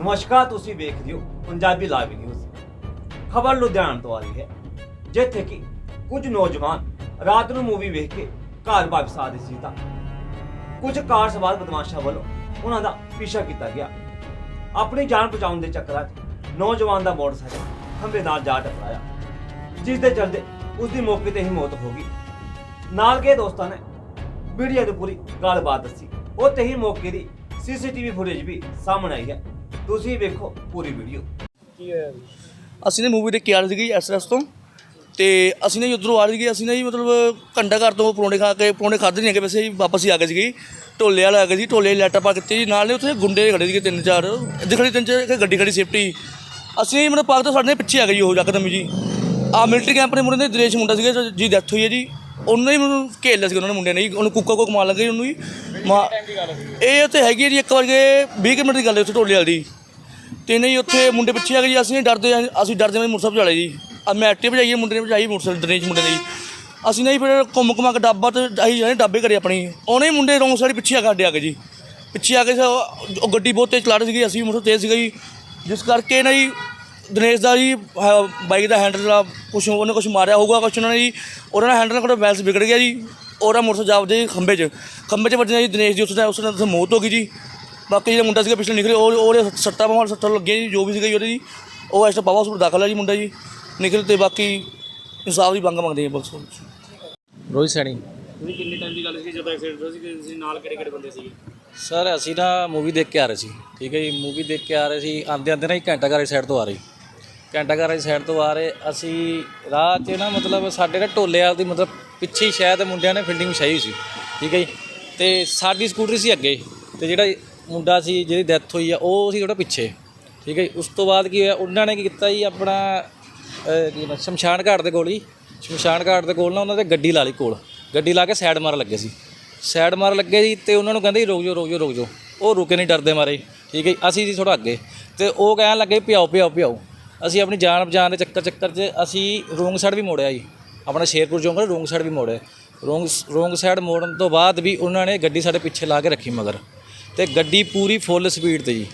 ਨਮਸਕਾਰ ਤੁਸੀਂ ਵੇਖ ਰਹੇ ਹੋ ਪੰਜਾਬੀ ਲਾਈਵ ਨਿਊਜ਼ ਖਬਰ ਲੁਧਿਆਣਾ ਤੋਂ ਆ ਰਹੀ ਹੈ, ਜਿੱਥੇ ਕਿ ਕੁਝ ਨੌਜਵਾਨ ਰਾਤ ਨੂੰ ਮੂਵੀ ਵੇਖ ਕੇ ਘਰ ਵਾਪਸ ਆ ਰਹੇ ਸੀ ਤਾਂ ਕੁਝ ਕਾਰ ਸਵਾਰ ਬਦਮਾਸ਼ਾਂ ਵੱਲੋਂ ਉਹਨਾਂ ਦਾ ਪਿੱਛਾ ਕੀਤਾ ਗਿਆ। ਆਪਣੀ ਜਾਨ ਬਚਾਉਣ ਦੇ ਚੱਕਰਾਂ 'ਚ ਨੌਜਵਾਨ ਦਾ ਮੋਟਰਸਾਈਕਲ ਖੰਭੇ ਨਾਲ ਜਾ ਟਕਰਾਇਆ ਜਿਸ ਦੇ ਚਲਦੇ ਉਸ ਦੀ ਮੌਕੇ ਤੇ ਹੀ ਮੌਤ ਹੋ ਗਈ। ਨਾਲ ਕੇ ਦੋਸਤਾਂ ਨੇ ਵੀਡੀਓ ਦੀ ਪੂਰੀ ਗੱਲਬਾਤ ਦੱਸੀ। ਉੱਥੇ ਹੀ ਮੌਕੇ ਦੀ ਸੀਸੀਟੀਵੀ ਫੁਟੇਜ ਵੀ ਸਾਹਮਣੇ ਆਈ ਹੈ। ਤੁਸੀਂ ਵੇਖੋ ਪੂਰੀ ਵੀਡੀਓ। ਅਸੀਂ ਨੇ ਮੂਵੀ ਦੇਖ ਕੇ ਆ ਰਹੇ ਸੀਗੇ ਐਸਐਸ ਤੋਂ ਤੇ ਅਸੀਂ ਨੇ ਜੀ ਉੱਧਰੋਂ ਆ ਰਹੇ ਸੀਗੇ ਅਸੀਂ ਨੇ ਜੀ ਮਤਲਬ ਘੰਟਾ ਘਰ ਤੋਂ ਪਰੌਂਠੇ ਖਾ ਕੇ ਪਰੌਂਠੇ ਖਾਦੇ ਨਹੀਂ ਹੈਗੇ ਵੈਸੇ ਜੀ ਵਾਪਸ ਹੀ ਆ ਗਏ ਸੀਗੇ ਢੋਲੇ ਵਾਲਾ ਆ ਗਏ ਸੀ ਢੋਲੇ ਲੈਟਾ ਪਾ ਕੀਤੀ ਜੀ। ਨਾਲ ਨੇ ਉੱਥੇ ਗੁੰਡੇ ਖੜੇ ਸੀਗੇ ਤਿੰਨ ਚਾਰ ਇੱਥੇ ਖੜੀ ਤਿੰਨ ਚਾਰ ਗੱਡੀ ਖੜੀ ਸੇਫਟੀ ਅਸੀਂ ਮਤਲਬ ਪਾਰਕ ਤੋਂ ਸਾਡੇ ਪਿੱਛੇ ਆ ਗਏ ਜੀ ਉਹ ਜੱਕਦਮ ਜੀ। ਆ ਮਿਲਟਰੀ ਕੈਂਪ ਦੇ ਮੁੰਡੇ ਨੇ ਦਰੇਸ਼ ਮੁੰਡਾ ਸੀਗਾ ਜੋ- ਜਿਹਦੀ ਡੈਥ ਹੋਈ ਹੈ ਜੀ। ਉਹਨੇ ਹੀ ਮੈਨੂੰ ਘੇਰ ਲਿਆ ਸੀ ਉਹਨਾਂ ਨੇ ਮੁੰਡੇ ਨੇ ਉਹਨੂੰ ਕੁੱਕਾ ਕੋ ਮਾਰ ਲੱਗੇ ਉਹਨੂੰ ਜੀ। ਮਾ ਇਹ ਉੱਥੇ ਹੈਗੀ ਹੈ ਜੀ ਇੱਕ 20 ਕੁ ਮਿੰਟ ਦੀ ਗੱਲ ਹੈ ਉੱਥੇ ਢੋਲੇ ਵਾਲੀ ਤੇ ਨਹੀਂ ਉੱਥੇ ਮੁੰਡੇ ਪਿੱਛੇ ਆ ਗਏ ਜੀ ਅਸੀਂ ਨਹੀਂ ਡਰਦੇ ਅਸੀਂ ਡਰਦੇ ਮੈਂ ਮੋਟਰਸਾਈਕਲ ਚਲਾਏ ਜੀ। ਆ ਮੈਂ ਐਕਟਿਵ ਜਾਈਏ ਮੁੰਡੇ ਨੇ ਭਜਾਈ ਮੋਟਰਸਾਈਕਲ ਦਰੇਜ ਮੁੰਡੇ ਨੇ ਜੀ। ਅਸੀਂ ਨਹੀਂ ਫਿਰ ਘੁੰਮ ਘੁਮਾ ਕੇ ਡੱਬਾ ਤੇ ਅਸੀਂ ਜਾਣੇ ਡੱਬੇ ਕਰੇ ਆਪਣੀ। ਉਹਨੇ ਮੁੰਡੇ ਰੋਂਗ ਸਾਈਡ ਪਿੱਛੇ ਆ ਸਾਡੇ ਆ ਗਏ ਜੀ। ਪਿੱਛੇ ਆ ਕੇ ਉਹ ਗੱਡੀ ਬਹੁਤ ਤੇਜ਼ ਚਲਾ ਰਹੀ ਸੀਗੀ ਅਸੀਂ ਮੋਟਰ ਤੇਜ਼ ਸੀਗਾ ਜੀ। ਜਿਸ ਕਰਕੇ ਨਾ ਜੀ ਦਿਨੇਸ਼ ਦਾ ਜੀ ਬਾਈਕ ਦਾ ਹੈਂਡਲ ਦਾ ਕੁਛ ਉਹਨੇ ਕੁਛ ਮਾਰਿਆ ਹੋਊਗਾ ਕੁਛ ਉਹਨਾਂ ਨੇ ਜੀ ਉਹਨਾਂ ਦਾ ਹੈਂਡਲ ਕੋਲ ਬੈਲੈਂਸ ਵਿਗੜ ਗਿਆ ਜੀ। ਉਹਦਾ ਮੋਟਰਸਾਈਕਲ ਜਾਵਦੇ ਖੰਭੇ 'ਚ। ਖੰਭੇ 'ਚ ਵੱਜਿਆ ਜੀ ਦਿਨੇਸ਼ ਦੀ ਉਸ ਦਾ ਉਸ ਨਾਲ ਮੌਤ ਹੋ ਗਈ ਜੀ। ਬਾਕੀ ਜਿਹੜਾ ਮੁੰਡਾ ਸੀਗਾ ਪਿਛਲੇ ਨਿਕਲੇ ਉਹ ਉਹਦੇ ਸੱਟਾਂ ਬਾਹਾਂ ਸੱਟਾਂ ਲੱਗੀਆਂ ਜੀ ਜੋ ਵੀ ਸੀਗਾ ਜੀ ਉਹਦੇ ਜੀ ਉਹ ਤੋਂ ਪਾਵਾ ਹਸਪਤਾਲ ਦਾਖਲ ਹੈ ਜੀ ਮੁੰਡਾ ਜੀ ਨਿਕਲ ਤੇ ਬਾਕੀ ਇਨਸਾਫ ਦੀ ਮੰਗ ਮੰਗਦੇ ਆ ਬਸ ਰੋਹਿਤ ਸੈਣੀ। ਤੁਸੀਂ ਕਿੰਨੇ ਟਾਈਮ ਦੀ ਗੱਲ ਸੀ ਜਦੋਂ ਐਕਸੀਡੈਂਟ ਹੋਇਆ ਸੀ ਕਿ ਤੁਸੀਂ ਨਾਲ ਕਿਹੜੇ ਕਿਹੜੇ ਬੰਦੇ ਸੀਗੇ? ਸਰ ਅਸੀਂ ਨਾ ਮੂਵੀ ਦੇਖ ਕੇ ਆ ਰਹੇ ਸੀ ਠੀਕ ਹੈ ਜੀ? ਮੂਵੀ ਦੇਖ ਕੇ ਆ ਰਹੇ ਸੀ ਆਂਦੇ ਆਂਦੇ ਨਾ ਹੀ ਘੰਟਾ ਘਰ ਸਾਈਡ ਤੋਂ ਆ ਰਹੀ ਘੰਟਾ ਘਰ ਦੀ ਸਾਈਡ ਤੋਂ ਆ ਰਹੇ ਅਸੀਂ ਰਾਹ 'ਚ ਨਾ ਮਤਲਬ ਸਾਡੇ ਨਾ ਢੋਲੇ ਵਾਲ ਦੀ ਮਤਲਬ ਪਿੱਛੇ ਸ਼ਾਇਦ ਮੁੰਡਿਆਂ ਨੇ ਫੀਲਡਿੰਗ ਵਿਛਾਈ ਹੋਈ ਸੀ ਠੀਕ ਹੈ ਜੀ? ਤੇ ਸਾਡੀ ਸਕੂਟਰੀ ਸੀ ਅੱਗੇ ਤੇ ਜਿਹੜਾ ਮੁੰਡਾ ਸੀ, ਜਿਹਦੀ ਡੈਥ ਹੋਈ ਆ, ਉਹ ਸੀ ਥੋੜਾ ਪਿੱਛੇ। ਠੀਕ ਹੈ ਜੀ? ਉਸ ਤੋਂ ਬਾਅਦ ਕੀ ਹੋਇਆ? ਉਹਨਾਂ ਨੇ ਕੀ ਕੀਤਾ ਜੀ? ਆਪਣਾ ਕੀ ਨਾ ਸ਼ਮਸ਼ਾਨ ਘਾਟ ਦੇ ਕੋਲ ਹੀ ਸ਼ਮਸ਼ਾਨ ਘਾਟ ਦੇ ਕੋਲ ਨਾ ਉਹਨਾਂ ਦੇ ਗੱਡੀ ਲਾ ਲਈ ਕੋਲ। ਗੱਡੀ ਲਾ ਕੇ ਸਾਈਡ ਮਾਰ ਲੱਗੇ ਸੀ। ਸਾਈਡ ਮਾਰ ਲੱਗੇ ਜੀ ਤੇ ਉਹਨਾਂ ਨੂੰ ਕਹਿੰਦੇ ਜੀ, ਰੁਕ ਜਾਓ ਰੁਕ ਜਾਓ ਰੁਕ ਜਾਓ। ਉਹ ਰੁਕੇ ਨਹੀਂ ਡਰਦੇ ਮਾਰੇ। ਠੀਕ ਹੈ ਜੀ। ਅਸੀਂ ਜੀ ਥੋੜਾ ਅੱਗੇ। ਤੇ ਉਹ ਕਹਿਣ ਲੱਗੇ ਪਿਆਓ ਪਿਆਓ ਪਿਆਓ ਅਸੀਂ ਆਪਣੀ ਜਾਨ ਬਚਾਉਣ ਦੇ ਚੱਕਰ ਚੱਕਰ 'ਚ ਅਸੀਂ ਰੋਂਗ ਸਾਈਡ ਵੀ ਮੋੜਿਆ ਜੀ। ਆਪਣਾ ਸ਼ੇਰਪੁਰ ਚੌਂਕ ਰੋਂਗ ਸਾਈਡ ਵੀ ਮੋੜਿਆ। ਰੋਂਗ ਰੋਂਗ ਸਾਈਡ ਮੋੜਨ ਤੋਂ ਬਾਅਦ ਵੀ ਉਹਨਾਂ ਨੇ ਗੱਡੀ ਸਾਡੇ ਪਿੱਛੇ ਲਾ ਕੇ ਰੱਖੀ ਮਗਰ। ਤੇ ਗੱਡੀ ਪੂਰੀ ਫੁੱਲ ਸਪੀਡ ਤੇ ਜੀ।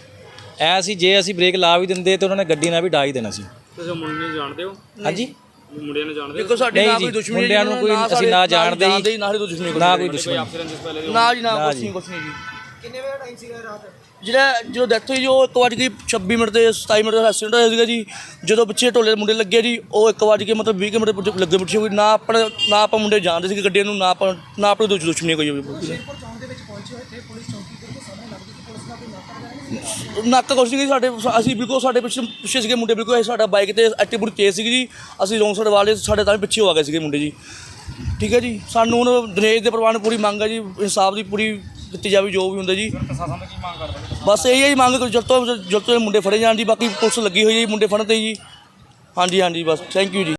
ਐ ਸੀ ਜੇ ਅਸੀਂ ਬ੍ਰੇਕ ਲਾ ਵੀ ਦਿੰਦੇ ਤੇ ਉਹਨਾਂ ਨੇ ਗੱਡੀ ਨਾਲ ਵੀ ਡਾ ਹੀ ਦੇਣਾ ਸੀ। ਤੁਸੀਂ ਮੁੰਡੇ ਨੂੰ ਜਾਣਦੇ ਹੋ? ਹਾਂਜੀ। ਮੁੰਡਿਆਂ ਨੂੰ ਜਾਣਦੇ ਹੋ? ਦੇਖੋ ਸਾਡੇ ਨਹੀਂ ਨਾਲ ਜੀ, ਕੋਈ ਦੁਸ਼ਮਣੀ ਮੁੰਡਿਆਂ ਨੂੰ ਕੋਈ ਨਾ ਅਸੀਂ ਨਾ ਜਾਣਦੇ ਨਾ ਹੀ ਕੋਈ ਦੁਸ਼ਮਣੀ ਨਾ ਕੋਈ ਦੁਸ਼ਮਣ। ਜੀ ਨਾ ਕੁਛ। ਨਹੀਂ ਕੁਛ ਨਹੀਂ ਜੀ। ਕਿੰਨੇ ਵਜੇ ਟਾਈਮ ਸੀਗਾ ਰਾਤ? ਜਿਹੜਾ ਜਦੋਂ ਡੈਥ ਹੋਈ ਜੀ, ਉਹ 1 ਵਜੇ 26 ਮਿੰਟ ਤੇ 27 ਮਿੰਟ ਦਾ ਐਕਸੀਡੈਂਟ ਹੋਇਆ ਸੀਗਾ ਜੀ। ਜਦੋਂ ਪਿੱਛੇ ਢੋਲੇ ਦੇ ਮੁੰਡੇ ਲੱਗੇ ਜੀ ਉਹ 1 ਵਜੇ ਮਤਲਬ 20 ਕੁ ਮਿੰਟ ਪਿੱਛੇ ਲੱਗੇ ਪਿੱਛੇ ਕੋਈ ਨਾ ਆਪਣੇ ਨਾ ਆਪਾਂ ਮੁੰਡੇ ਜਾਣਦੇ ਸੀ ਗੱਡੀਆਂ ਨੂੰ ਨਾ ਆਪਾਂ ਨਾ ਆਪਣੇ ਦੁਸ਼- ਦੁਸ਼ਮਣੀ ਕੋਈ ਹੋਈ। ਨੱਕ ਕੁਛ ਸੀਗੀ ਸਾਡੇ ਅਸੀਂ ਬਿਲਕੁਲ ਸਾਡੇ ਪਿੱਛੇ ਪਿੱਛੇ ਸੀਗੇ ਮੁੰਡੇ ਬਿਲਕੁਲ ਸਾਡਾ ਬਾਈਕ ਤੇ ਐਕਟਿਵ ਬੜੀ ਤੇਜ਼ ਸੀਗੀ ਜੀ। ਅਸੀਂ ਰੋਂਗ ਸਾਈਡ ਵਾਲੇ ਸਾਡੇ ਤਾਂ ਪਿੱਛੇ ਹੋ ਆ ਗਏ ਸੀਗੇ ਮੁੰਡੇ ਜੀ। ਠੀਕ ਹੈ ਜੀ ਸਾਨੂੰ ਹੁਣ ਦਿਨੇਸ਼ ਦੇ ਪਰਿਵਾਰ ਨੂੰ ਪੂਰੀ ਮੰਗ ਹੈ ਜੀ ਇਨਸਾਫ ਦੀ ਪੂਰੀ ਦਿੱਤੀ ਜਾਵੇ ਜੋ ਵੀ ਹੁੰਦਾ ਜੀ। ਕੀ ਬਸ ਇਹ ਹੀ ਮੰਗ ਕਰੋ, ਜਦ ਤੋਂ ਜਦ ਤੋਂ ਮੁੰਡੇ ਫੜੇ ਜਾਣ ਦੀ ਬਾਕੀ ਪੁਲਿਸ ਲੱਗੀ ਹੋਈ ਹੈ ਜੀ ਮੁੰਡੇ ਫੜਨ ਤੇ ਜੀ। ਹਾਂਜੀ ਹਾਂਜੀ ਬਸ ਥੈਂਕ ਯੂ ਜੀ।